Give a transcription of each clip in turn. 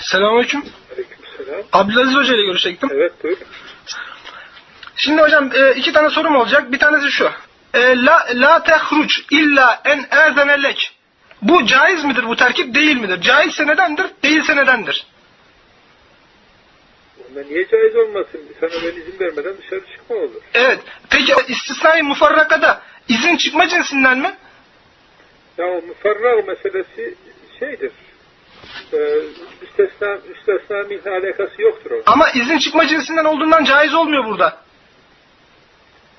Selamünaleyküm. Aleykümselam. Abdülaziz Hoca ile görüşecektim. Evet buyur. Şimdi hocam e, iki tane sorum olacak. Bir tanesi şu. E, La, la tehruc illa en erzenelek. Bu caiz midir bu terkip değil midir? Caizse nedendir? Değilse nedendir? Onda niye caiz olmasın? Sana ben izin vermeden dışarı çıkma olur. Evet. Peki istisnai mufarrakada izin çıkma cinsinden mi? Ya o mufarrak meselesi şeydir. Ee, müstesna, müstesna mihle alakası yoktur orada. Ama izin çıkma cinsinden olduğundan caiz olmuyor burada.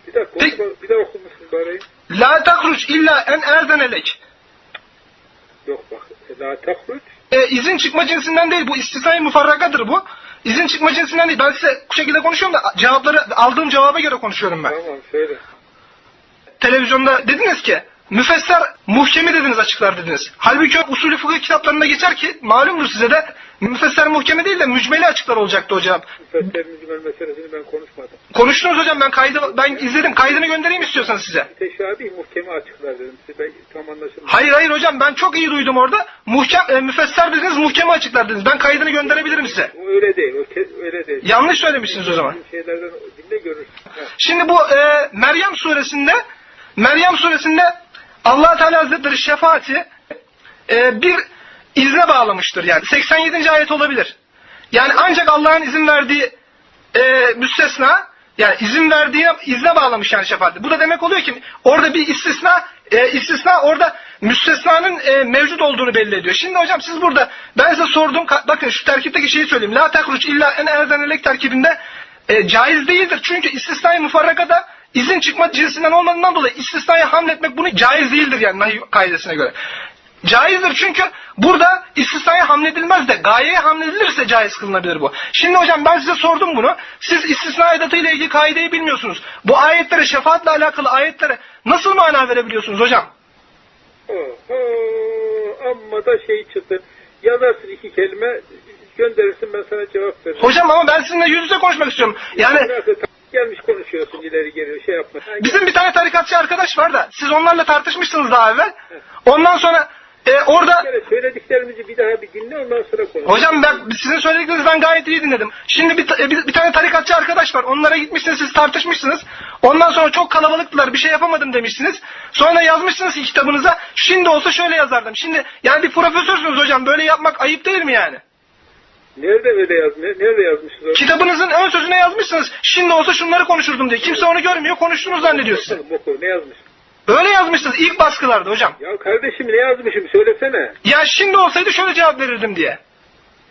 Bir dakika Peki- oku, bir daha okur musun bari? La tehruc illa en erzenelek. Yok bak. E, La tahruc. E, izin çıkma cinsinden değil. Bu istisnai mufarrakadır bu. İzin çıkma cinsinden değil. Ben size bu şekilde konuşuyorum da cevapları aldığım cevaba göre konuşuyorum ben. Tamam söyle. televizyonda dediniz ki müfesser muhkemi dediniz açıklar dediniz. Halbuki o usulü fıkıh kitaplarında geçer ki malumdur size de müfesser muhkemi değil de mücmeli açıklar olacaktı hocam. Müfesser mücmel meselesini ben konuşmadım. Konuştunuz hocam ben kaydı ben izledim kaydını göndereyim istiyorsanız size. Teşabih muhkemi açıklar dedim. Size ben tam anlaşılmadı. Hayır hayır hocam ben çok iyi duydum orada. Muhkem, e, müfesser dediniz muhkemi açıklar dediniz. Ben kaydını gönderebilirim size. Öyle değil. Öyle değil. Yanlış söylemişsiniz o zaman. Şeylerden dinle görürsün. Şimdi bu e, Meryem suresinde Meryem suresinde Allah Teala Hazretleri şefaati e, bir izne bağlamıştır yani 87. ayet olabilir. Yani ancak Allah'ın izin verdiği e, müstesna yani izin verdiği izne bağlamış yani şefaati. Bu da demek oluyor ki orada bir istisna e, istisna orada müstesnanın e, mevcut olduğunu belli ediyor. Şimdi hocam siz burada ben size sordum bakın şu terkipteki şeyi söyleyeyim. La tekruç illa en erzenelek terkibinde e, caiz değildir. Çünkü istisnai mufarrakada izin çıkma cinsinden olmadığından dolayı istisnaya hamletmek bunu caiz değildir yani nahi kaidesine göre. Caizdir çünkü burada istisnaya hamledilmez de gayeye hamledilirse caiz kılınabilir bu. Şimdi hocam ben size sordum bunu. Siz istisna edatı ile ilgili kaideyi bilmiyorsunuz. Bu ayetlere şefaatle alakalı ayetlere nasıl mana verebiliyorsunuz hocam? Oho, amma da şey çıktı. Yazarsın iki kelime, gönderirsin ben sana cevap veririm. Hocam ama ben sizinle yüz yüze konuşmak istiyorum. Yani gelmiş konuşuyorsun ileri geri şey yapma. Bizim bir tane tarikatçı arkadaş var da siz onlarla tartışmışsınız daha evvel. Ondan sonra e, orada Bir kere söylediklerimizi bir daha bir dinle ondan sonra konuş. Hocam ben sizin söylediklerinizi ben gayet iyi dinledim. Şimdi bir, ta- bir, bir tane tarikatçı arkadaş var. Onlara gitmişsiniz siz tartışmışsınız. Ondan sonra çok kalabalıktılar bir şey yapamadım demişsiniz. Sonra yazmışsınız ki kitabınıza şimdi olsa şöyle yazardım. Şimdi yani bir profesörsünüz hocam böyle yapmak ayıp değil mi yani? Nerede öyle yaz, ne- nerede yazmışsınız onu? Kitabınızın ön sözüne yazmışsınız. Şimdi olsa şunları konuşurdum diye. Kimse onu görmüyor konuştuğunu zannediyor. Bakalım oku ne yazmış? Öyle yazmışsınız ilk baskılarda hocam. Ya kardeşim ne yazmışım söylesene. Ya şimdi olsaydı şöyle cevap verirdim diye.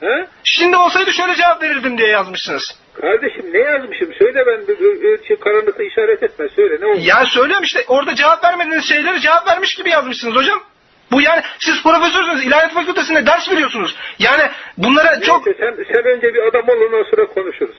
Ha? Şimdi olsaydı şöyle cevap verirdim diye yazmışsınız. Kardeşim ne yazmışım söyle ben bir- bir- bir şey karanlıkta işaret etme söyle ne oldu? Ya söylüyorum işte orada cevap vermediğiniz şeyleri cevap vermiş gibi yazmışsınız hocam. Bu yani siz profesörsünüz, ilahiyat fakültesinde ders veriyorsunuz. Yani bunlara çok Neyse, sen, sen önce bir adam ol ondan sonra konuşuruz.